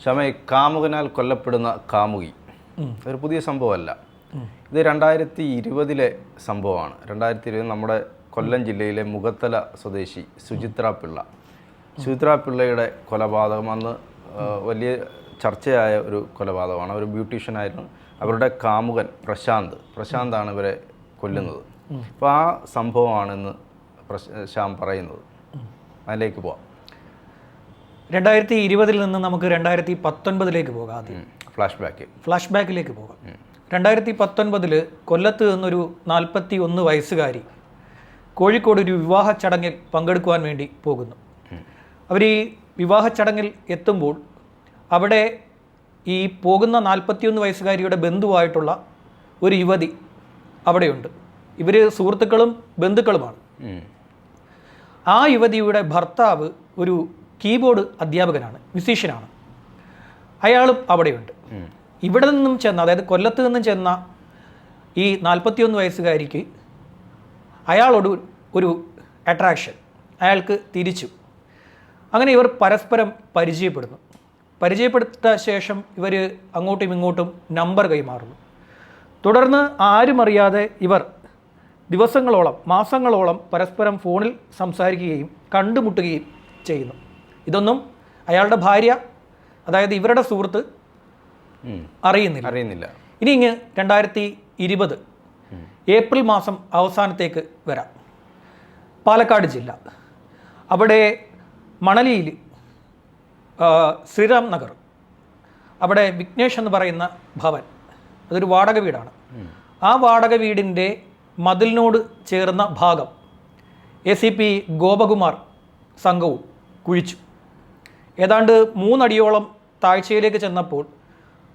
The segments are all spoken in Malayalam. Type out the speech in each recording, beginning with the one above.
ക്ഷമ കാമുകനാൽ കൊല്ലപ്പെടുന്ന കാമുകി. ഒരു പുതിയ സംഭവമല്ല. ഇത് രണ്ടായിരത്തി ഇരുപതിലെ സംഭവമാണ്. രണ്ടായിരത്തി ഇരുപത് നമ്മുടെ കൊല്ലം ജില്ലയിലെ മുഖത്തല സ്വദേശി സുചിത്ര പിള്ള. സുചിത്ര പിള്ളയുടെ കൊലപാതകം അന്ന് വലിയ ചർച്ചയായ ഒരു കൊലപാതകമാണ്. ഒരു ബ്യൂട്ടീഷ്യനായിരുന്നു. അവരുടെ കാമുകൻ പ്രശാന്ത്. പ്രശാന്താണ് ഇവരെ കൊല്ലുന്നത്. അപ്പോൾ ആ സംഭവമാണ് ഇന്ന് പ്രശ് ശ്യാം പറയുന്നത്. അതിലേക്ക് പോവാം. രണ്ടായിരത്തി ഇരുപതിൽ നിന്ന് നമുക്ക് രണ്ടായിരത്തി പത്തൊൻപതിലേക്ക് പോകാം ആദ്യം. ഫ്ലാഷ് ബാക്ക് ഫ്ലാഷ് ബാക്കിലേക്ക് പോകാം. രണ്ടായിരത്തി പത്തൊൻപതിൽ കൊല്ലത്ത് നിന്നൊരു നാൽപ്പത്തി ഒന്ന് വയസ്സുകാരി കോഴിക്കോട് ഒരു വിവാഹ ചടങ്ങിൽ പങ്കെടുക്കുവാൻ വേണ്ടി പോകുന്നു. അവർ ഈ വിവാഹ ചടങ്ങിൽ എത്തുമ്പോൾ അവിടെ ഈ പോകുന്ന നാൽപ്പത്തിയൊന്ന് വയസ്സുകാരിയുടെ ബന്ധുവായിട്ടുള്ള ഒരു യുവതി അവിടെയുണ്ട്. ഇവർ സുഹൃത്തുക്കളും ബന്ധുക്കളുമാണ്. ആ യുവതിയുടെ ഭർത്താവ് ഒരു കീബോർഡ് അധ്യാപകനാണ് മ്യൂസീഷ്യനാണ് അയാളും അവിടെയുണ്ട്. ഇവിടെ നിന്നും ചെന്ന അതായത് കൊല്ലത്ത് നിന്നും ചെന്ന ഈ നാൽപ്പത്തിയൊന്ന് വയസ്സുകാരിക്ക് അയാളോട് ഒരു അട്രാക്ഷൻ അയാൾക്ക് തിരിച്ചു. അങ്ങനെ ഇവർ പരസ്പരം പരിചയപ്പെടുന്നു. പരിചയപ്പെടുത്ത ശേഷം ഇവർ അങ്ങോട്ടും ഇങ്ങോട്ടും നമ്പർ കൈമാറുന്നു. തുടർന്ന് ആരും അറിയാതെ ഇവർ ദിവസങ്ങളോളം മാസങ്ങളോളം പരസ്പരം ഫോണിൽ സംസാരിക്കുകയും കണ്ടുമുട്ടുകയും ചെയ്യുന്നു. ഇതൊന്നും അയാളുടെ ഭാര്യ അതായത് ഇവരുടെ സുഹൃത്ത് അറിയുന്നില്ല. അറിയുന്നില്ല. ഇനി ഇങ്ങ് രണ്ടായിരത്തി ഇരുപത് ഏപ്രിൽ മാസം അവസാനത്തേക്ക് വരാം. പാലക്കാട് ജില്ല. അവിടെ മണലിയിൽ ശ്രീറാം നഗർ. അവിടെ വിഘ്നേഷ് എന്ന് പറയുന്ന ഭവൻ. അതൊരു വാടക വീടാണ്. ആ വാടക വീടിന്റെ മതിലിനോട് ചേർന്ന ഭാഗം എ സി പി ഗോപകുമാർ സംഘവും കുഴിച്ചു. ഏതാണ്ട് മൂന്നടിയോളം താഴ്ചയിലേക്ക് ചെന്നപ്പോൾ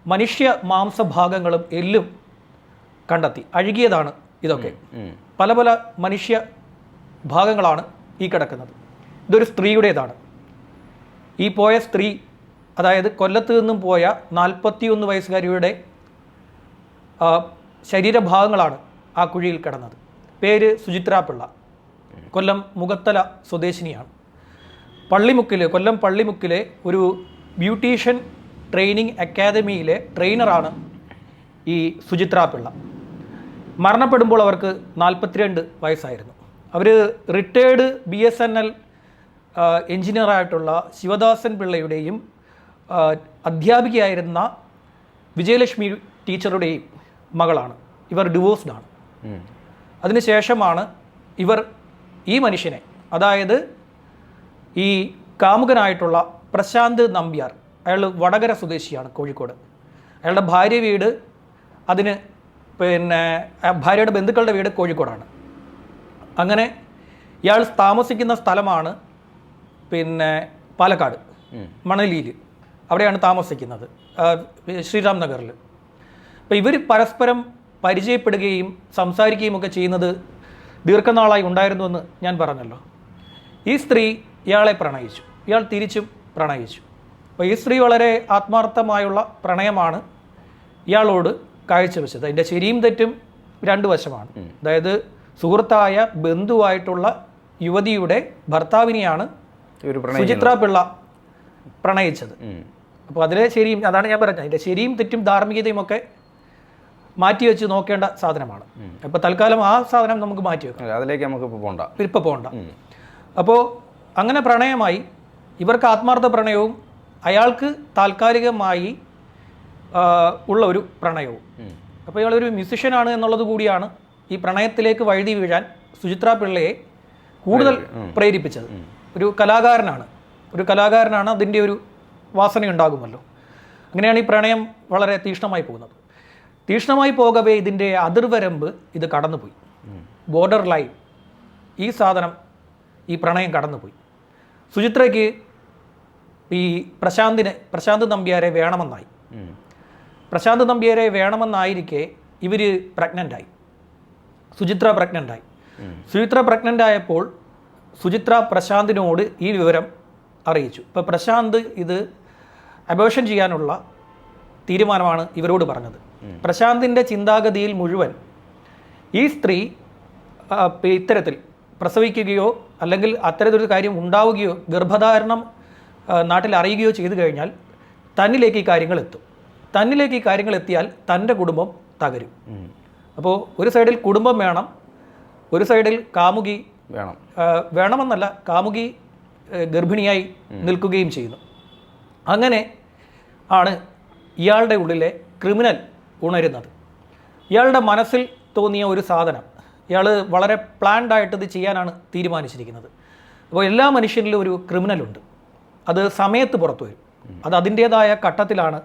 മനുഷ്യ മാംസഭാഗങ്ങളും എല്ലും കണ്ടെത്തി. അഴുകിയതാണ് ഇതൊക്കെ. പല പല മനുഷ്യ ഭാഗങ്ങളാണ് ഈ കിടക്കുന്നത്. ഇതൊരു സ്ത്രീയുടേതാണ്. ഈ പോയ സ്ത്രീ അതായത് കൊല്ലത്ത് നിന്നും പോയ നാൽപ്പത്തിയൊന്ന് വയസ്സുകാരിയുടെ ശരീരഭാഗങ്ങളാണ് ആ കുഴിയിൽ കിടന്നത്. പേര് സുചിത്ര പിള്ള കൊല്ലം മുഖത്തല സ്വദേശിനിയാണ്. പള്ളിമുക്കിൽ കൊല്ലം പള്ളിമുക്കിലെ ഒരു ബ്യൂട്ടീഷ്യൻ ട്രെയിനിങ് അക്കാദമിയിലെ ട്രെയിനറാണ് ഈ സുചിത്ര പിള്ള. മരണപ്പെടുമ്പോൾ അവർക്ക് നാൽപ്പത്തിരണ്ട് വയസ്സായിരുന്നു. അവർ retired B S N L എഞ്ചിനീയറായിട്ടുള്ള Sivadasan പിള്ളയുടെയും അധ്യാപികയായിരുന്ന വിജയലക്ഷ്മി ടീച്ചറുടെയും മകളാണ്. ഇവർ ഡിവോഴ്സ്ഡ് ആണ്. ഉം. അതിനുശേഷമാണ് ഇവർ ഈ മനുഷ്യനെ അതായത് ഈ കാമുകനായിട്ടുള്ള പ്രശാന്ത് നമ്പ്യാർ. അയാൾ വടകര സ്വദേശിയാണ് കോഴിക്കോട്. അയാളുടെ ഭാര്യ വീട് അതിന് പിന്നെ ഭാര്യയുടെ ബന്ധുക്കളുടെ വീട് കോഴിക്കോടാണ്. അങ്ങനെ ഇയാൾ താമസിക്കുന്ന സ്ഥലമാണ് പിന്നെ പാലക്കാട് മണലിയിൽ. അവിടെയാണ് താമസിക്കുന്നത് ശ്രീരാം ശ്രീറാം നഗറിൽ. അപ്പോൾ ഇവർ പരസ്പരം പരിചയപ്പെടുകയും സംസാരിക്കുകയും ഒക്കെ ചെയ്യുന്നത് ദീർഘനാളായി ഉണ്ടായിരുന്നുവെന്ന് ഞാൻ പറഞ്ഞല്ലോ. ഈ സ്ത്രീ ഇയാളെ പ്രണയിച്ചു. ഇയാൾ തിരിച്ചും പ്രണയിച്ചു. അപ്പോൾ ഈ സ്ത്രീ വളരെ ആത്മാർത്ഥമായുള്ള പ്രണയമാണ് ഇയാളോട് കാഴ്ചവെച്ചത്. അതിന്റെ ശരിയും തെറ്റും രണ്ട് വശമാണ്. അതായത് സുഹൃത്തായ ബന്ധുവായിട്ടുള്ള യുവതിയുടെ ഭർത്താവിനെയാണ് സുചിത്ര പിള്ള പ്രണയിച്ചത്. അപ്പോൾ അതിലെ ശരിയും അതാണ് ഞാൻ പറഞ്ഞത്. അതിന്റെ ശരിയും തെറ്റും ധാർമ്മികതയും ഒക്കെ മാറ്റി വെച്ച് നോക്കേണ്ട സാധനമാണ്. അപ്പോൾ തൽക്കാലം ആ സാധനം നമുക്ക് മാറ്റി വെക്കാം അതിലേക്ക് നമുക്ക് ഇപ്പോൾ പോണ്ട. ഇപ്പോൾ പോകണ്ട അപ്പോൾ അങ്ങനെ പ്രണയമായി ഇവർക്ക് ആത്മാർത്ഥ പ്രണയവും അയാൾക്ക് താൽക്കാലികമായി ഉള്ള ഒരു പ്രണയവും. അപ്പോൾ ഇയാളൊരു മ്യൂസിഷ്യനാണ് എന്നുള്ളത് കൂടിയാണ് ഈ പ്രണയത്തിലേക്ക് വഴുതി വീഴാൻ സുചിത്ര പിള്ളയെ കൂടുതൽ പ്രേരിപ്പിച്ചത്. ഒരു കലാകാരനാണ്. ഒരു കലാകാരനാണ് അതിന്റെ ഒരു വാസന ഉണ്ടാകുമല്ലോ അങ്ങനെയാണ് ഈ പ്രണയം വളരെ തീഷ്ണമായി പോകുന്നത്. തീഷ്ണമായി പോകവേ ഇതിന്റെ അതിർവരമ്പ് ഇത് കടന്നുപോയി. ബോർഡർ ലൈൻ ഈ സാധനം ഈ പ്രണയം കടന്നുപോയി. സുചിത്രയ്ക്ക് ഈ പ്രശാന്തിനെ പ്രശാന്ത് നമ്പ്യാരെ വേണമെന്നായി. പ്രശാന്ത് നമ്പ്യാരെ വേണമെന്നായിരിക്കെ ഇവർ പ്രഗ്നന്റായി സുചിത്ര പ്രഗ്നന്റായി സുചിത്ര പ്രഗ്നന്റ് ആയപ്പോൾ സുചിത്ര പ്രശാന്തിനോട് ഈ വിവരം അറിയിച്ചു. ഇപ്പോൾ പ്രശാന്ത് ഇത് അബോഷൻ ചെയ്യാനുള്ള തീരുമാനമാണ് ഇവരോട് പറഞ്ഞത്. പ്രശാന്തിന്റെ ചിന്താഗതിയിൽ മുഴുവൻ ഈ സ്ത്രീ ഇത്തരത്തിൽ പ്രസവിക്കുകയോ അല്ലെങ്കിൽ അത്തരത്തിലൊരു കാര്യം ഉണ്ടാവുകയോ ഗർഭധാരണം നാട്ടിൽ അറിയുകയോ ചെയ്തു കഴിഞ്ഞാൽ തന്നിലേക്ക് ഈ കാര്യങ്ങൾ എത്തും. തന്നിലേക്ക് ഈ കാര്യങ്ങൾ എത്തിയാൽ തന്റെ കുടുംബം തകരും. അപ്പോൾ ഒരു സൈഡിൽ കുടുംബം വേണം ഒരു സൈഡിൽ കാമുകി വേണം. വേണമെന്നല്ല കാമുകി ഗർഭിണിയായി നിൽക്കുകയും ചെയ്യുന്നു. അങ്ങനെ ആണ് ഇയാളുടെ ഉള്ളിലെ ക്രിമിനൽ ഉണരുന്നത്. ഇയാളുടെ മനസ്സിൽ തോന്നിയ ഒരു സാധനം ഇയാൾ വളരെ പ്ലാൻഡ് ആയിട്ട് ഇത് ചെയ്യാനാണ് തീരുമാനിച്ചിരിക്കുന്നത്. അപ്പോൾ എല്ലാ മനുഷ്യരിലും ഒരു ക്രിമിനലുണ്ട് അത് സമയത്ത് പുറത്തു വരും. അത് അതിന്റേതായ ഘട്ടത്തിലാണ്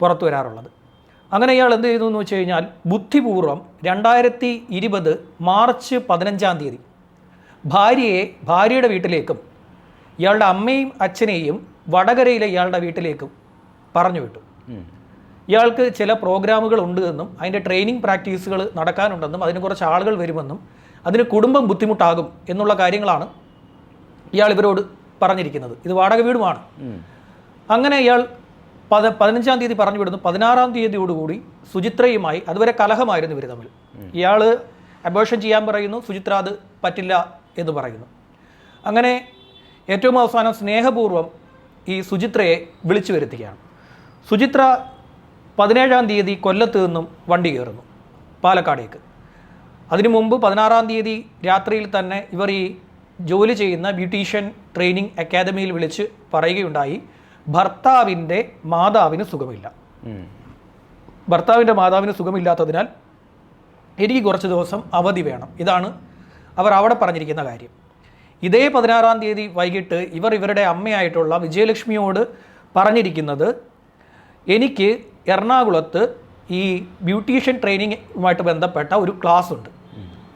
പുറത്തു വരാറുള്ളത്. അങ്ങനെ ഇയാൾ എന്ത് ചെയ്തു എന്ന് വെച്ച് കഴിഞ്ഞാൽ ബുദ്ധിപൂർവം രണ്ടായിരത്തി ഇരുപത് മാർച്ച് പതിനഞ്ചാം തീയതി ഭാര്യയെ ഭാര്യയുടെ വീട്ടിലേക്കും ഇയാളുടെ അമ്മയും അച്ഛനെയും വടകരയിലെ ഇയാളുടെ വീട്ടിലേക്കും പറഞ്ഞു വിട്ടു. ഇയാൾക്ക് ചില പ്രോഗ്രാമുകൾ ഉണ്ട് എന്നും അതിന്റെ ട്രെയിനിങ് പ്രാക്ടീസുകൾ നടക്കാനുണ്ടെന്നും അതിന് കുറച്ച് ആളുകൾ വരുമെന്നും അതിന് കുടുംബം ബുദ്ധിമുട്ടാകും എന്നുള്ള കാര്യങ്ങളാണ് ഇയാൾ ഇവരോട് പറഞ്ഞിരിക്കുന്നത്. ഇത് വാടക വീടുമാണ്. അങ്ങനെ ഇയാൾ പത പതിനഞ്ചാം തീയതി പറഞ്ഞു വിടുന്നു. പതിനാറാം തീയതിയോടുകൂടി സുചിത്രയുമായി അതുവരെ കലഹമായിരുന്നു ഇവർ തമ്മിൽ. ഇയാൾ അബോഷൻ ചെയ്യാൻ പറയുന്നു സുചിത്ര അത് പറ്റില്ല എന്ന് പറയുന്നു. അങ്ങനെ ഏറ്റവും അവസാനം സ്നേഹപൂർവം ഈ സുചിത്രയെ വിളിച്ചു വരുത്തുകയാണ്. സുചിത്ര പതിനേഴാം തീയതി കൊല്ലത്ത് നിന്നും വണ്ടി കയറുന്നു പാലക്കാടേക്ക്. അതിനു മുമ്പ് പതിനാറാം തീയതി രാത്രിയിൽ തന്നെ ഇവർ ഈ ജോലി ചെയ്യുന്ന ബ്യൂട്ടീഷ്യൻ ട്രെയിനിങ് അക്കാദമിയിൽ വിളിച്ച് പറയുകയുണ്ടായി ഭർത്താവിന്റെ മാതാവിന് സുഖമില്ല. ഭർത്താവിന്റെ മാതാവിന് സുഖമില്ലാത്തതിനാൽ എനിക്ക് കുറച്ച് ദിവസം അവധി വേണം. ഇതാണ് അവർ അവിടെ പറഞ്ഞിരിക്കുന്ന കാര്യം. ഇതേ പതിനാറാം തീയതി വൈകിട്ട് ഇവർ ഇവരുടെ അമ്മയായിട്ടുള്ള വിജയലക്ഷ്മിയോട് പറഞ്ഞിരിക്കുന്നത് എനിക്ക് എറണാകുളത്ത് ഈ ബ്യൂട്ടീഷ്യൻ ട്രെയിനിങ്ങുമായിട്ട് ബന്ധപ്പെട്ട ഒരു ക്ലാസ് ഉണ്ട്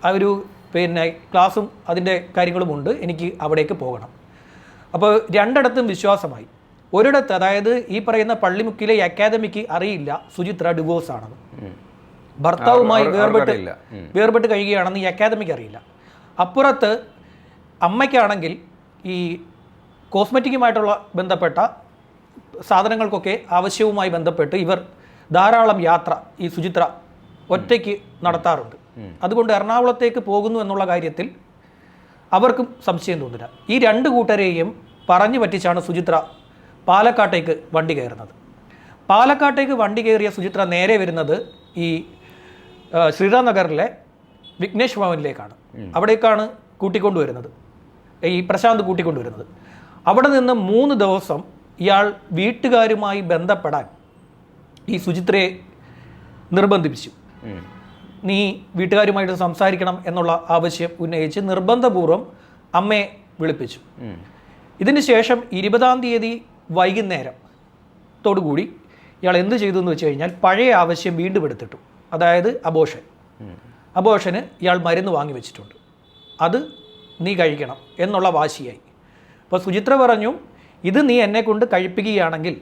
ആ ഒരു പിന്നെ ക്ലാസ്സും അതിന്റെ കാര്യങ്ങളുമുണ്ട് എനിക്ക് അവിടേക്ക് പോകണം. അപ്പോൾ രണ്ടിടത്തും വിശ്വാസമായി. ഒരിടത്ത് അതായത് ഈ പറയുന്ന പള്ളിമുക്കിലെ അക്കാദമിക്ക് അറിയില്ല സുചിത്ര ഡിവോഴ്സ് ആണെന്ന്. ഭർത്താവുമായി വേർപെട്ട്. വേർപെട്ട് കഴിയുകയാണെന്ന് ഈ അക്കാദമിക്ക് അറിയില്ല. അപ്പുറത്ത് അമ്മയ്ക്കാണെങ്കിൽ ഈ കോസ്മെറ്റിക്കുമായിട്ടുള്ള ബന്ധപ്പെട്ട സാധനങ്ങൾക്കൊക്കെ ആവശ്യവുമായി ബന്ധപ്പെട്ട് ഇവർ ധാരാളം യാത്ര ഈ സുചിത്ര ഒറ്റയ്ക്ക് നടത്താറുണ്ട്. അതുകൊണ്ട് എറണാകുളത്തേക്ക് പോകുന്നു എന്നുള്ള കാര്യത്തിൽ അവർക്കും സംശയം തോന്നില്ല. ഈ രണ്ട് കൂട്ടരെയും പറഞ്ഞു പറ്റിച്ചാണ് സുചിത്ര പാലക്കാട്ടേക്ക് വണ്ടി കയറുന്നത്. പാലക്കാട്ടേക്ക് വണ്ടി കയറിയ സുചിത്ര നേരെ വരുന്നത് ഈ ആ, ശ്രീറാം നഗറിലെ വിഘ്നേഷ് ഭവനിലേക്കാണ്. അവിടേക്കാണ് കൂട്ടിക്കൊണ്ടുവരുന്നത്. ഈ പ്രശാന്ത് കൂട്ടിക്കൊണ്ടുവരുന്നത്. അവിടെ നിന്ന് മൂന്ന് ദിവസം ഇയാൾ വീട്ടുകാരുമായി ബന്ധപ്പെടാൻ ഈ സുചിത്രയെ നിർബന്ധിപ്പിച്ചു. നീ വീട്ടുകാരുമായിട്ട് സംസാരിക്കണം എന്നുള്ള ആവശ്യം ഉന്നയിച്ച് നിർബന്ധപൂർവം അമ്മയെ വിളിപ്പിച്ചു. ഇതിന് ശേഷം ഇരുപതാം തീയതി വൈകുന്നേരം കൂടി ഇയാൾ എന്ത് ചെയ്തു എന്ന് വെച്ച് കഴിഞ്ഞാൽ പഴയ ആവശ്യം വീണ്ടും എടുത്തിട്ടു. അതായത് അബോഷൻ അബോഷന് ഇയാൾ മരുന്ന് വാങ്ങി വെച്ചിട്ടുണ്ട്. അത് നീ കഴിക്കണം എന്നുള്ള വാശിയായി. അപ്പോൾ സുചിത്ര പറഞ്ഞു ഇത് നീ എന്നെ കൊണ്ട് കഴിപ്പിക്കുകയാണെങ്കിൽ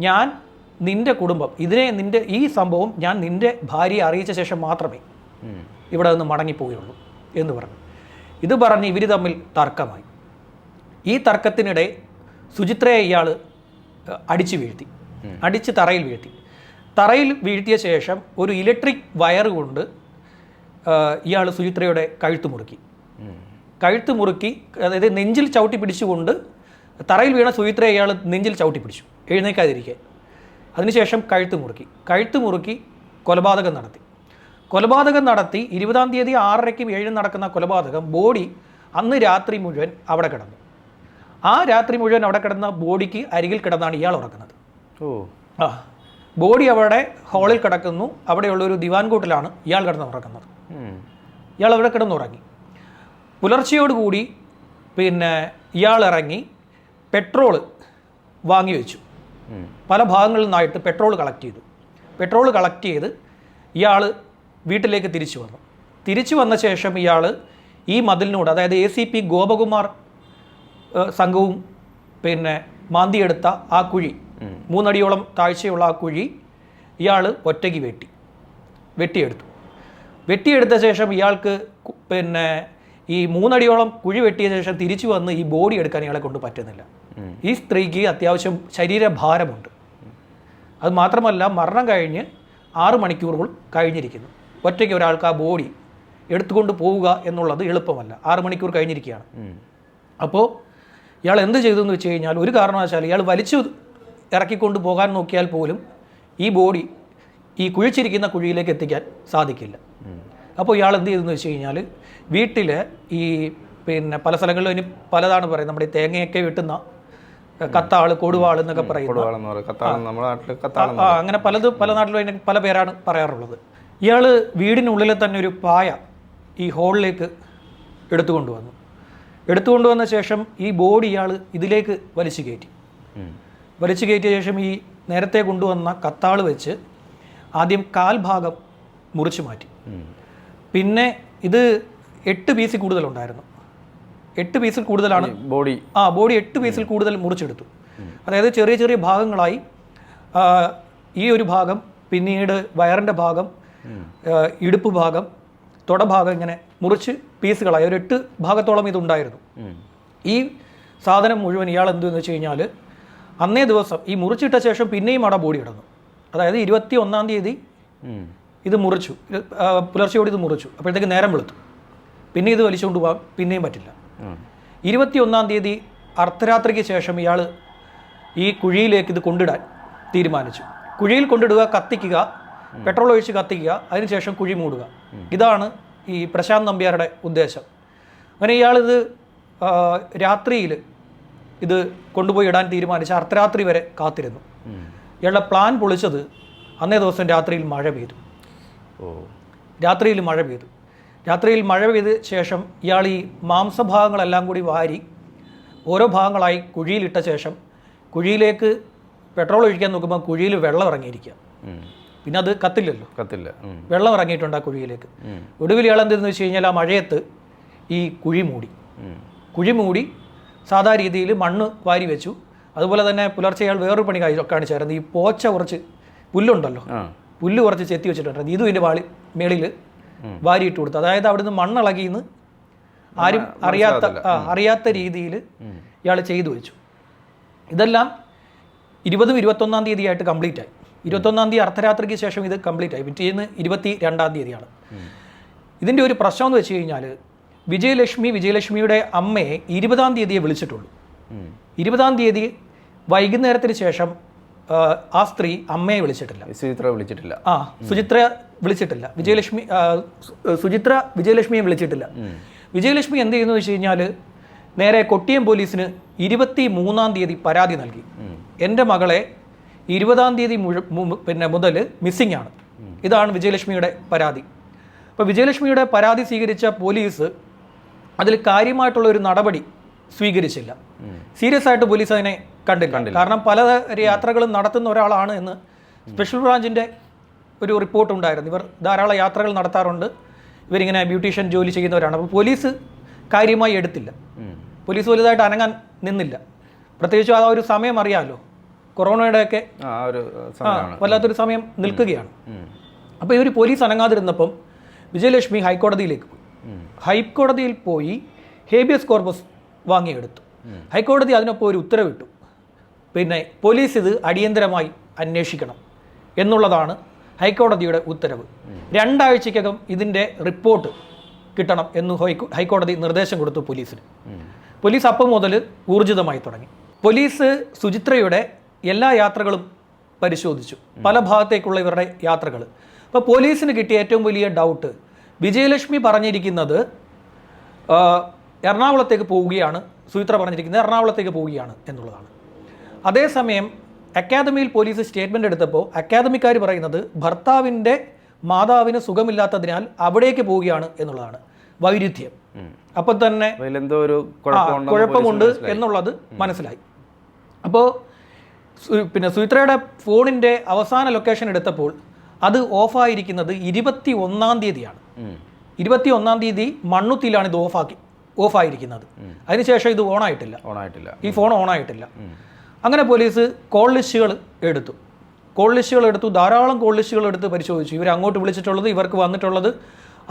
ഞാൻ നിന്റെ കുടുംബം ഇതിനെ നിന്റെ ഈ സംഭവം ഞാൻ നിന്റെ ഭാര്യയെ അറിയിച്ച ശേഷം മാത്രമേ. ഇവിടെ നിന്ന് മടങ്ങിപ്പോവുകയുള്ളൂ എന്ന് പറഞ്ഞു. ഇത് പറഞ്ഞ് ഇവർ തമ്മിൽ തർക്കമായി. ഈ തർക്കത്തിനിടെ സുചിത്രയെ ഇയാൾ അടിച്ചു വീഴ്ത്തി. അടിച്ച് തറയിൽ വീഴ്ത്തി. തറയിൽ വീഴ്ത്തിയ ശേഷം ഒരു ഇലക്ട്രിക് വയർ കൊണ്ട് ഇയാൾ സുചിത്രയുടെ കഴുത്ത് മുറുക്കി. കഴുത്ത് മുറുക്കി അതായത് നെഞ്ചിൽ ചവിട്ടി പിടിച്ചുകൊണ്ട് തറയിൽ വീണ സുചിത്ര ഇയാൾ നെഞ്ചിൽ ചവിട്ടി പിടിച്ചു. എഴുന്നേക്കാതിരിക്കെ അതിനുശേഷം കഴുത്ത് മുറുക്കി. കഴുത്ത് മുറുക്കി കൊലപാതകം നടത്തി. കൊലപാതകം നടത്തി ഇരുപതാം തീയതി ആറരയ്ക്കും ഏഴിനും നടക്കുന്ന കൊലപാതകം ബോഡി അന്ന് രാത്രി മുഴുവൻ അവിടെ കിടന്നു. ആ രാത്രി മുഴുവൻ അവിടെ കിടന്ന ബോഡിക്ക് അരികിൽ കിടന്നാണ് ഇയാൾ ഉറക്കുന്നത് ഓ. ആ. ബോഡി അവിടെ ഹാളിൽ കിടക്കുന്നു. അവിടെയുള്ള ഒരു ദിവാൻ കൂട്ടിലാണ് ഇയാൾ കിടന്ന് ഉറക്കുന്നത്. ഇയാൾ അവിടെ കിടന്നുറങ്ങി. പുലർച്ചയോടുകൂടി പിന്നെ ഇയാൾ ഇറങ്ങി. പെട്രോൾ വാങ്ങി വെച്ചു. പല ഭാഗങ്ങളിൽ നിന്നായിട്ട് പെട്രോൾ കളക്ട് ചെയ്തു. പെട്രോൾ കളക്ട് ചെയ്ത് ഇയാൾ വീട്ടിലേക്ക് തിരിച്ചു വന്നു. തിരിച്ചു വന്ന ശേഷം ഇയാൾ ഈ മതിലിനോട് അതായത് എ സി പി ഗോപകുമാർ സംഘവും പിന്നെ മാന്തിയെടുത്ത ആ കുഴി മൂന്നടിയോളം താഴ്ചയുള്ള ആ കുഴി ഇയാൾ ഒറ്റയ്ക്ക് വെട്ടി വെട്ടിയെടുത്തു. വെട്ടിയെടുത്ത ശേഷം ഇയാൾക്ക് പിന്നെ ഈ മൂന്നടിയോളം കുഴി വെട്ടിയ ശേഷം തിരിച്ചു വന്ന് ഈ ബോഡി എടുക്കാൻ ഇയാളെ കൊണ്ട് പറ്റുന്നില്ല. ഈ സ്ത്രീക്ക് അത്യാവശ്യം ശരീരഭാരമുണ്ട്. അത് മാത്രമല്ല മരണം കഴിഞ്ഞ് ആറ് മണിക്കൂറുകൾ കഴിഞ്ഞിരിക്കുന്നു. ഒറ്റയ്ക്ക് ഒരാൾക്ക് ആ ബോഡി എടുത്തുകൊണ്ട് പോവുക എന്നുള്ളത് എളുപ്പമല്ല. ആറ് മണിക്കൂർ കഴിഞ്ഞിരിക്കുകയാണ്. അപ്പോൾ ഇയാൾ എന്ത് ചെയ്തു എന്ന് വെച്ച് കഴിഞ്ഞാൽ ഒരു കാരണവശാൽ ഇയാൾ വലിച്ചു ഇറക്കിക്കൊണ്ട് പോകാൻ നോക്കിയാൽ പോലും ഈ ബോഡി ഈ കുഴിച്ചിരിക്കുന്ന കുഴിയിലേക്ക് എത്തിക്കാൻ സാധിക്കില്ല. അപ്പോൾ ഇയാൾ എന്ത് ചെയ്തെന്ന് വെച്ച് കഴിഞ്ഞാൽ വീട്ടിൽ ഈ പിന്നെ പല സ്ഥലങ്ങളിലും ഇനി പലതാണ് പറയുന്നത്. നമ്മുടെ തേങ്ങയൊക്കെ വെട്ടുന്ന കത്താൾ കൊടുവാൾ എന്നൊക്കെ പറയും. അങ്ങനെ പലത് പല നാട്ടിലും അതിന് പല പേരാണ് പറയാറുള്ളത്. ഇയാൾ വീടിനുള്ളിൽ തന്നെ ഒരു പായ ഈ ഹോളിലേക്ക് എടുത്തുകൊണ്ടുവന്നു. എടുത്തുകൊണ്ടുവന്ന ശേഷം ഈ ബോഡി ഇയാൾ ഇതിലേക്ക് വലിച്ചു കയറ്റി. വലിച്ചു കയറ്റിയ ശേഷം ഈ നേരത്തെ കൊണ്ടുവന്ന കത്താൾ വെച്ച് ആദ്യം കാൽഭാഗം മുറിച്ചു മാറ്റി. പിന്നെ ഇത് എട്ട് പീസിൽ കൂടുതലുണ്ടായിരുന്നു. എട്ട് പീസിൽ കൂടുതലാണ്. ബോഡി. ആ ബോഡി എട്ട് പീസിൽ കൂടുതൽ മുറിച്ചെടുത്തു. അതായത് ചെറിയ ചെറിയ ഭാഗങ്ങളായി. ഈ ഒരു ഭാഗം പിന്നീട് വയറിന്റെ ഭാഗം ഇടുപ്പ് ഭാഗം തുടഭാഗം ഇങ്ങനെ മുറിച്ച് പീസുകളായി. ഒരു എട്ട് ഭാഗത്തോളം ഇതുണ്ടായിരുന്നു ഈ സാധനം മുഴുവൻ ഇയാൾ എന്തെന്ന് വെച്ച് കഴിഞ്ഞാൽ അന്നേ ദിവസം ഈ മുറിച്ചിട്ട ശേഷം പിന്നെയും അവിടെ ബോഡി ഇടന്നു അതായത് ഇരുപത്തി ഒന്നാം തീയതി ഇത് മുറിച്ചു. പുലർച്ചയോടെ ഇത് മുറിച്ചു. അപ്പോഴത്തേക്ക് നേരം വെളുത്തു. പിന്നെ ഇത് വലിച്ചുകൊണ്ട് പോകാൻ പിന്നെയും പറ്റില്ല. ഉം. ഇരുപത്തി ഒന്നാം തീയതി അർദ്ധരാത്രിക്ക് ശേഷം ഇയാൾ ഈ കുഴിയിലേക്ക് ഇത് കൊണ്ടിടാൻ തീരുമാനിച്ചു. കുഴിയിൽ കൊണ്ടിടുക കത്തിക്കുക പെട്രോൾ ഒഴിച്ച് കത്തിക്കുക അതിനുശേഷം കുഴി മൂടുക. ഇതാണ് ഈ പ്രശാന്ത് നമ്പ്യാരുടെ ഉദ്ദേശം. അങ്ങനെ ഇയാളിത് രാത്രിയിൽ ഇത് കൊണ്ടുപോയി ഇടാൻ തീരുമാനിച്ച് അർദ്ധരാത്രി വരെ കാത്തിരുന്നു. ഇയാളുടെ പ്ലാൻ പൊളിച്ചത് അന്നേ ദിവസം രാത്രിയിൽ മഴ പെയ്തു. രാത്രിയിൽ മഴ പെയ്തു. രാത്രിയിൽ മഴ പെയ്ത ശേഷം ഇയാൾ ഈ മാംസഭാഗങ്ങളെല്ലാം കൂടി വാരി ഓരോ ഭാഗങ്ങളായി കുഴിയിലിട്ട ശേഷം കുഴിയിലേക്ക് പെട്രോൾ ഒഴിക്കാൻ നോക്കുമ്പോൾ കുഴിയിൽ വെള്ളം ഇറങ്ങിയിരിക്കുക. പിന്നെ അത് കത്തില്ലല്ലോ. കത്തില്ല. വെള്ളം ഇറങ്ങിയിട്ടുണ്ട് ആ കുഴിയിലേക്ക്. ഒടുവിൽ ഇയാൾ എന്തെന്ന് വെച്ച് കഴിഞ്ഞാൽ ആ മഴയത്ത് ഈ കുഴി മൂടി. കുഴി മൂടി സാധാ രീതിയിൽ മണ്ണ് വാരി വെച്ചു. അതുപോലെ തന്നെ പുലർച്ചെ അയാൾ വേറൊരു പണി കാണിച്ചായിരുന്നു. ഈ പോച്ച കുറച്ച് പുല്ലുണ്ടല്ലോ. പുല്ല് കുറച്ച് ചെത്തി വെച്ചിട്ടുണ്ടായിരുന്നു. ഇതും ഇതിന്റെ വാളി മേളിൽ വാരിയിട്ട് കൊടുത്തു. അതായത് അവിടുന്ന് മണ്ണിളകിന്ന് ആരും അറിയാത്ത അറിയാത്ത രീതിയിൽ ഇയാൾ ചെയ്തു വെച്ചു. ഇതെല്ലാം ഇരുപതും ഇരുപത്തൊന്നാം തീയതി ആയിട്ട് കംപ്ലീറ്റ് ആയി. ഇരുപത്തൊന്നാം തീയതി അർദ്ധരാത്രിക്ക് ശേഷം ഇത് കംപ്ലീറ്റ് ആയി. പിറ്റേന്ന് ഇരുപത്തി രണ്ടാം തീയതിയാണ് ഇതിന്റെ ഒരു പ്രശ്നം എന്ന് വെച്ച് കഴിഞ്ഞാൽ വിജയലക്ഷ്മി വിജയലക്ഷ്മിയുടെ അമ്മയെ ഇരുപതാം തീയതിയെ വിളിച്ചിട്ടുള്ളൂ. ഇരുപതാം തീയതി വൈകുന്നേരത്തിന് ശേഷം ആ, സ്ത്രീ അമ്മയെ വിളിച്ചിട്ടില്ല. സുചിത്ര വിളിച്ചിട്ടില്ല. ആ സുചിത്ര വിളിച്ചിട്ടില്ല. വിജയലക്ഷ്മി സുചിത്ര വിജയലക്ഷ്മിയെ വിളിച്ചിട്ടില്ല. വിജയലക്ഷ്മി എന്ത് ചെയ്യുന്നു വെച്ച് കഴിഞ്ഞാൽ നേരെ കൊട്ടിയം പോലീസിന് ഇരുപത്തി മൂന്നാം തീയതി പരാതി നൽകി. എന്റെ മകളെ ഇരുപതാം തീയതി പിന്നെ മുതൽ മിസ്സിംഗ് ആണ്. ഇതാണ് വിജയലക്ഷ്മിയുടെ പരാതി. അപ്പോൾ വിജയലക്ഷ്മിയുടെ പരാതി സ്വീകരിച്ച പോലീസ് അതിൽ കാര്യമായിട്ടുള്ള ഒരു നടപടി സ്വീകരിച്ചില്ല. സീരിയസ് ആയിട്ട് പോലീസ് അതിനെ കണ്ടില്ല. കാരണം പല യാത്രകളും നടത്തുന്ന ഒരാളാണ് എന്ന് സ്പെഷ്യൽ ബ്രാഞ്ചിന്റെ ഒരു റിപ്പോർട്ട് ഉണ്ടായിരുന്നു. ഇവർ ധാരാളം യാത്രകൾ നടത്താറുണ്ട്. ഇവരിങ്ങനെ ബ്യൂട്ടീഷ്യൻ ജോലി ചെയ്യുന്നവരാണ്. അപ്പോൾ പോലീസ് കാര്യമായി എടുത്തില്ല. പോലീസ് വലുതായിട്ട് അനങ്ങാൻ നിന്നില്ല. പ്രത്യേകിച്ച് ആ ഒരു സമയം അറിയാമല്ലോ കൊറോണയുടെയൊക്കെ വല്ലാത്തൊരു സമയം നിൽക്കുകയാണ്. അപ്പോൾ ഇവർ പോലീസ് അനങ്ങാതിരുന്നപ്പം വിജയലക്ഷ്മി ഹൈക്കോടതിയിലേക്ക് പോയി. ഹൈക്കോടതിയിൽ പോയി ഹേബിയസ് കോർപ്പസ് വാങ്ങിയെടുത്തു. ഹൈക്കോടതി അതിനൊപ്പം ഒരു ഉത്തരവിട്ടു. പിന്നെ പോലീസ് ഇത് അടിയന്തരമായി അന്വേഷിക്കണം എന്നുള്ളതാണ് ഹൈക്കോടതിയുടെ ഉത്തരവ്. രണ്ടാഴ്ചക്കകം ഇതിന്റെ റിപ്പോർട്ട് കിട്ടണം എന്ന് ഹൈക്കോടതി നിർദ്ദേശം കൊടുത്തു പോലീസിന്. പോലീസ് അപ്പം മുതൽ ഊർജിതമായി തുടങ്ങി. പോലീസ് സുചിത്രയുടെ എല്ലാ യാത്രകളും പരിശോധിച്ചു. പല ഭാഗത്തേക്കുള്ള ഇവരുടെ യാത്രകൾ. അപ്പോൾ പോലീസിന് കിട്ടിയ ഏറ്റവും വലിയ ഡൗട്ട് വിജയലക്ഷ്മി പറഞ്ഞിരിക്കുന്നത് എറണാകുളത്തേക്ക് പോവുകയാണ്. സുചിത്ര പറഞ്ഞിരിക്കുന്നത് എറണാകുളത്തേക്ക് പോവുകയാണ് എന്നുള്ളതാണ്. അതേസമയം അക്കാദമിയിൽ പോലീസ് സ്റ്റേറ്റ്മെന്റ് എടുത്തപ്പോൾ അക്കാദമിക്കാർ പറയുന്നത് ഭർത്താവിന്റെ മാതാവിന് സുഖമില്ലാത്തതിനാൽ അവിടേക്ക് പോവുകയാണ് എന്നുള്ളതാണ് വൈരുദ്ധ്യം. അപ്പം തന്നെ കുഴപ്പമുണ്ട് എന്നുള്ളത് മനസ്സിലായി. അപ്പോൾ പിന്നെ സുചിത്രയുടെ ഫോണിന്റെ അവസാന ലൊക്കേഷൻ എടുത്തപ്പോൾ അത് ഓഫായിരിക്കുന്നത് ഇരുപത്തി ഒന്നാം തീയതിയാണ്. ഇരുപത്തി ഒന്നാം തീയതി മണ്ണുത്തിയിലാണ് ഇത് ഓഫാക്കി ഓഫായിരിക്കുന്നത്. അതിനുശേഷം ഇത് ഓണായിട്ടില്ല. ഓണായിട്ടില്ല. ഈ ഫോൺ ഓണായിട്ടില്ല. അങ്ങനെ പോലീസ് കോൾ ലിസ്റ്റുകൾ എടുത്തു. കോൾ ലിസ്റ്റുകൾ എടുത്തു ധാരാളം കോൾ ലിസ്റ്റുകൾ എടുത്ത് പരിശോധിച്ചു. ഇവർ അങ്ങോട്ട് വിളിച്ചിട്ടുള്ളത് ഇവർക്ക് വന്നിട്ടുള്ളത്.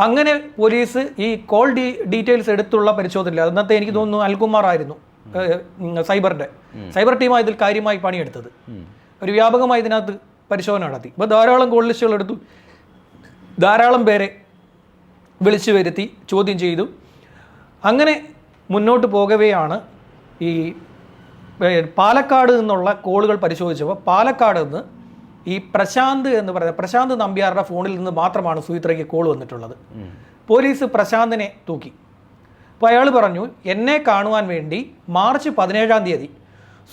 അങ്ങനെ പോലീസ് ഈ കോൾ ഡീ ഡീറ്റെയിൽസ് എടുത്തുള്ള പരിശോധന അന്നത്തെ എനിക്ക് തോന്നുന്നു അൽകുമാർ ആയിരുന്നു സൈബറിന്റെ സൈബർ ടീമാണ് ഇതിൽ കാര്യമായി പണിയെടുത്തത്. ഒരു വ്യാപകമായി ഇതിനകത്ത് പരിശോധന നടത്തി. ഇപ്പോൾ ധാരാളം കോൾ ലിസ്റ്റുകൾ എടുത്തു. ധാരാളം പേരെ വിളിച്ചു വരുത്തി ചോദ്യം ചെയ്തു. അങ്ങനെ മുന്നോട്ട് പോകവെയാണ് ഈ പാലക്കാട് നിന്നുള്ള കോളുകൾ പരിശോധിച്ചപ്പോൾ പാലക്കാട് നിന്ന് ഈ പ്രശാന്ത് എന്ന് പറയുന്നത് പ്രശാന്ത് നമ്പ്യാരുടെ ഫോണിൽ നിന്ന് മാത്രമാണ് സുചിത്രയ്ക്ക് കോൾ വന്നിട്ടുള്ളത്. പോലീസ് പ്രശാന്തിനെ തൂക്കി. അപ്പോൾ അയാൾ പറഞ്ഞു എന്നെ കാണുവാൻ വേണ്ടി മാർച്ച് പതിനേഴാം തീയതി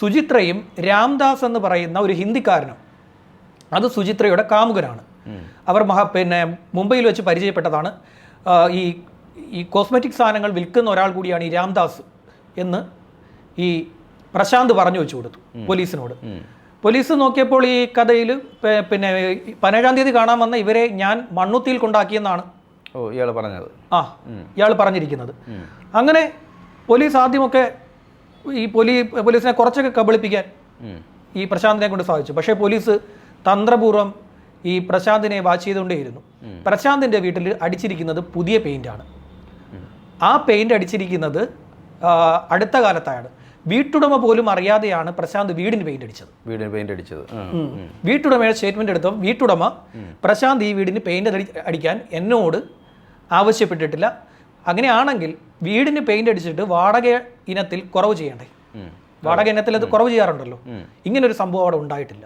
സുചിത്രയും രാംദാസ് എന്ന് പറയുന്ന ഒരു ഹിന്ദിക്കാരനും അത് സുചിത്രയുടെ കാമുകനാണ്. അവർ മഹാ പിന്നെ മുംബൈയിൽ വെച്ച് പരിചയപ്പെട്ടതാണ്. ഈ ഈ കോസ്മെറ്റിക് സാധനങ്ങൾ വിൽക്കുന്ന ഒരാൾ കൂടിയാണ് ഈ രാംദാസ് എന്ന് ഈ പ്രശാന്ത് പറഞ്ഞു വെച്ചു കൊടുത്തു പോലീസിനോട്. പോലീസ് നോക്കിയപ്പോൾ ഈ കഥയിൽ പിന്നെ പതിനേഴാം തീയതി കാണാൻ വന്ന ഇവരെ ഞാൻ മണ്ണുത്തിയിൽ കൊണ്ടാക്കിയെന്നാണ് ഓ ഇയാൾ പറഞ്ഞത്. ആ ഇയാൾ പറഞ്ഞിരിക്കുന്നത്. അങ്ങനെ പോലീസ് ആദ്യമൊക്കെ ഈ പോലീ പോലീസിനെ കുറച്ചൊക്കെ കബളിപ്പിക്കാൻ ഈ പ്രശാന്തിനെ കൊണ്ട് സാധിച്ചു. പക്ഷേ പോലീസ് തന്ത്രപൂർവം ഈ പ്രശാന്തിനെ വാച്ച് ചെയ്തുകൊണ്ടേയിരുന്നു. പ്രശാന്തിന്റെ വീട്ടിൽ അടിച്ചിരിക്കുന്നത് പുതിയ പെയിന്റാണ് ആ പെയിന്റ് അടിച്ചിരിക്കുന്നത് അടുത്ത കാലത്താണ് വീട്ടുടമ പോലും അറിയാതെയാണ് പ്രശാന്ത് വീടിന് പെയിന്റ് അടിച്ചത്. വീടിന് പെയിന്റ് അടിച്ചത്. വീട്ടുടമയുടെ സ്റ്റേറ്റ്മെന്റ് എടുത്തോ വീട്ടുടമ പ്രശാന്ത് ഈ വീടിന് പെയിന്റ് അടിക്കാൻ എന്നോട് ആവശ്യപ്പെട്ടിട്ടില്ല. അങ്ങനെയാണെങ്കിൽ വീടിന് പെയിന്റ് അടിച്ചിട്ട് വാടക ഇനത്തിൽ കുറവ് ചെയ്യണ്ടേ? വാടക ഇനത്തിൽ അത് കുറവ് ചെയ്യാറുണ്ടല്ലോ. ഇങ്ങനെ ഒരു സംഭവം അവിടെ ഉണ്ടായിട്ടില്ല.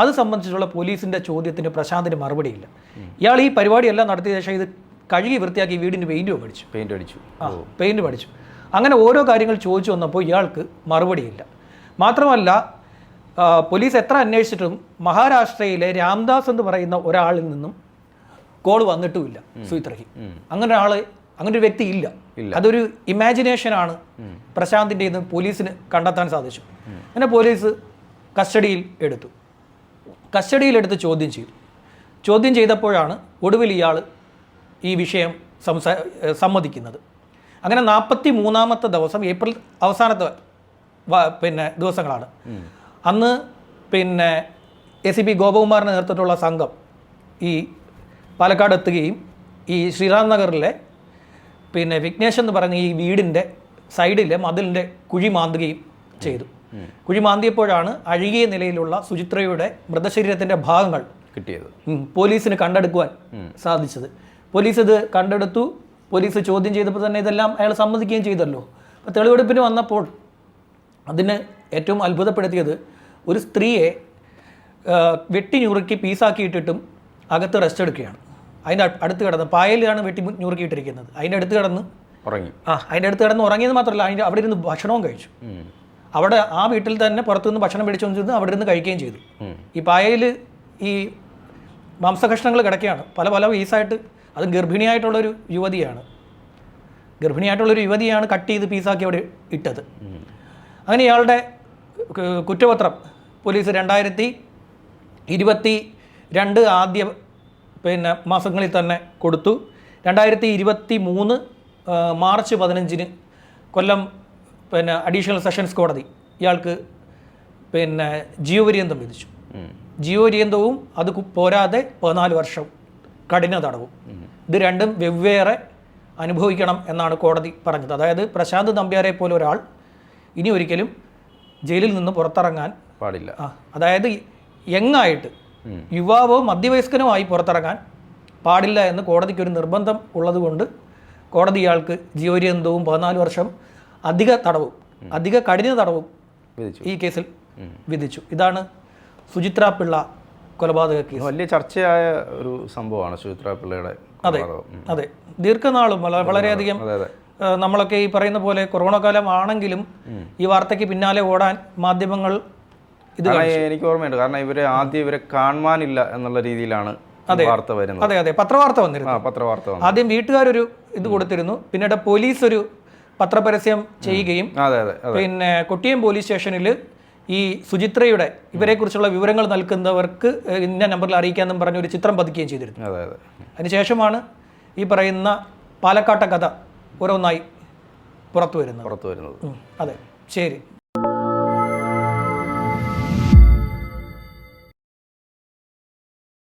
അത് സംബന്ധിച്ചുള്ള പോലീസിന്റെ ചോദ്യത്തിന് പ്രശാന്തിന് മറുപടിയില്ല ഇയാൾ ഈ പരിപാടിയെല്ലാം നടത്തിയ ശേഷം ഇത് കഴുകി വൃത്തിയാക്കി വീടിന് പെയിന്റ് പഠിച്ചു പെയിന്റ് അടിച്ചു. ആ പെയിന്റ് പഠിച്ചു അങ്ങനെ ഓരോ കാര്യങ്ങൾ ചോദിച്ചു വന്നപ്പോൾ ഇയാൾക്ക് മറുപടിയില്ല. മാത്രമല്ല പോലീസ് എത്ര അന്വേഷിച്ചിട്ടും മഹാരാഷ്ട്രയിലെ രാംദാസ് എന്ന് പറയുന്ന ഒരാളിൽ നിന്നും കോൾ വന്നിട്ടുമില്ല സുയിത്രയ്ക്ക് അങ്ങനെ ഒരാൾ അങ്ങനെ ഒരു വ്യക്തി ഇല്ല. അതൊരു ഇമാജിനേഷൻ ആണ് പ്രശാന്തിന്റെ നിന്ന് പോലീസിന് കണ്ടെത്താൻ സാധിച്ചു അങ്ങനെ പോലീസ് കസ്റ്റഡിയിൽ എടുത്തു. കസ്റ്റഡിയിലെടുത്ത് ചോദ്യം ചെയ്തു. ചോദ്യം ചെയ്തപ്പോഴാണ് ഒടുവിൽ ഇയാൾ ഈ വിഷയം സംസാ സമ്മതിക്കുന്നത്. അങ്ങനെ നാൽപ്പത്തി മൂന്നാമത്തെ ദിവസം ഏപ്രിൽ അവസാനത്തെ പിന്നെ ദിവസങ്ങളാണ്. അന്ന് പിന്നെ എ സി പി ഗോപകുമാറിന്റെ നേതൃത്വത്തിലുള്ള സംഘം ഈ പാലക്കാട് എത്തുകയും ഈ ശ്രീറാം നഗറിലെ പിന്നെ വിഘ്നേഷ് എന്ന് പറയുന്ന ഈ വീടിന്റെ സൈഡിലെ മതിലിന്റെ കുഴി മാന്തുകയും ചെയ്തു. കുഴി മാന്തിയപ്പോഴാണ് അഴുകിയ നിലയിലുള്ള സുചിത്രയുടെ മൃതശരീരത്തിന്റെ ഭാഗങ്ങൾ കിട്ടിയത്. പോലീസിന് കണ്ടെടുക്കുവാൻ സാധിച്ചത്. പോലീസ് ഇത് കണ്ടെടുത്തു. പോലീസ് ചോദ്യം ചെയ്തപ്പോൾ തന്നെ ഇതെല്ലാം അയാൾ സമ്മതിക്കുകയും ചെയ്തല്ലോ. അപ്പോൾ തെളിവെടുപ്പിന് വന്നപ്പോൾ അതിന് ഏറ്റവും അത്ഭുതപ്പെടുത്തിയത് ഒരു സ്ത്രീയെ വെട്ടി ഞുറുക്കി പീസാക്കിയിട്ടിട്ടും അകത്ത് റെസ്റ്റ് എടുക്കുകയാണ്. അതിന്റെ അടുത്ത് കിടന്ന് പായലിലാണ് വെട്ടി ഞുറുക്കിയിട്ടിരിക്കുന്നത്. അതിന്റെ അടുത്ത് കിടന്ന് ഉറങ്ങി. ആ അതിന്റെ അടുത്ത് കിടന്ന് ഉറങ്ങിയത് മാത്രമല്ല അതിന്റെ അവിടെ ഇരുന്ന് ഭക്ഷണവും കഴിച്ചു. അവിടെ ആ വീട്ടിൽ തന്നെ പുറത്തുനിന്ന് ഭക്ഷണം മേടിച്ചുകൊണ്ട് ചെന്ന് അവിടെ ഇരുന്ന് കഴിക്കുകയും ചെയ്തു. ഈ പായയിൽ ഈ മാംസകഷ്ണങ്ങൾ കിടക്കുകയാണ്. പല പല പീസായിട്ട് അത് ഗർഭിണിയായിട്ടുള്ളൊരു യുവതിയാണ്. ഗർഭിണിയായിട്ടുള്ളൊരു യുവതിയാണ് കട്ട് ചെയ്ത് പീസാക്കി അവിടെ ഇട്ടത്. അങ്ങനെ ഇയാളുടെ കുറ്റപത്രം പോലീസ് രണ്ടായിരത്തി ഇരുപത്തി രണ്ട് ആദ്യ പിന്നെ മാസങ്ങളിൽ തന്നെ കൊടുത്തു. രണ്ടായിരത്തി ഇരുപത്തി മൂന്ന് മാർച്ച് പതിനഞ്ചിന് കൊല്ലം പിന്നെ അഡീഷണൽ സെഷൻസ് കോടതി ഇയാൾക്ക് പിന്നെ ജീവപര്യന്തം വിധിച്ചു. ജീവപര്യന്തവും അത് പോരാതെ പതിനാല് വർഷം കഠിന തടവും. ഇത് രണ്ടും വെവ്വേറെ അനുഭവിക്കണം എന്നാണ് കോടതി പറഞ്ഞത്. അതായത് പ്രശാന്ത് നമ്പ്യാരെ പോലെ ഒരാൾ ഇനി ഒരിക്കലും ജയിലിൽ നിന്ന് പുറത്തിറങ്ങാൻ പാടില്ല. ആ അതായത് യങ്ങായിട്ട് യുവാവോ മധ്യവയസ്കനോ ആയി പുറത്തിറങ്ങാൻ പാടില്ല എന്ന് കോടതിക്ക് ഒരു നിർബന്ധം ഉള്ളതുകൊണ്ട് കോടതി ഇയാൾക്ക് ജീവപര്യന്തവും പതിനാല് വർഷം അധിക തടവും അധിക കഠിന തടവും ഈ കേസിൽ വിധിച്ചു. ഇതാണ് സുചിത്ര പിള്ള കൊലപാതക കേസ്. വലിയ ചർച്ചയായ ഒരു സംഭവമാണ് സുചിത്ര പിള്ളയുടെ അതെ അതെ. ദീർഘനാളും വള- വളരെയധികം നമ്മളൊക്കെ ഈ പറയുന്ന പോലെ കൊറോണ കാലമാണെങ്കിലും ഈ വാർത്തയ്ക്ക് പിന്നാലെ ഓടാൻ മാധ്യമങ്ങൾ ഇത് എനിക്ക് ഓർമ്മയുണ്ട്. കാരണം ഇവരെ ആദ്യം ഇവരെ കാണുവാനില്ല എന്നുള്ള രീതിയിലാണ് വാർത്ത വരുന്നത്. അതെ അതെ. പത്രവാർത്ത വന്നിരുന്നു. പത്രവാർത്ത ആദ്യം വീട്ടുകാരൊരു ഇത് കൊടുത്തിരുന്നു. പിന്നീട് പോലീസ് ഒരു പത്രപരസ്യം ചെയ്യുകയും പിന്നെ കൊട്ടിയം പോലീസ് സ്റ്റേഷനിൽ ഈ സുചിത്രയുടെ ഇവരെക്കുറിച്ചുള്ള വിവരങ്ങൾ നൽകുന്നവർക്ക് ഇന്ന നമ്പറിൽ അറിയിക്കാമെന്നും പറഞ്ഞ ഒരു ചിത്രം പതിക്കുകയും ചെയ്തിരുന്നു. അതെ അതെ. അതിനുശേഷമാണ് ഈ പറയുന്ന പാലക്കാട്ടെ കഥ ഓരോന്നായി പുറത്തു വരുന്നത്. പുറത്തു വരുന്നത്. അതെ. ശരി.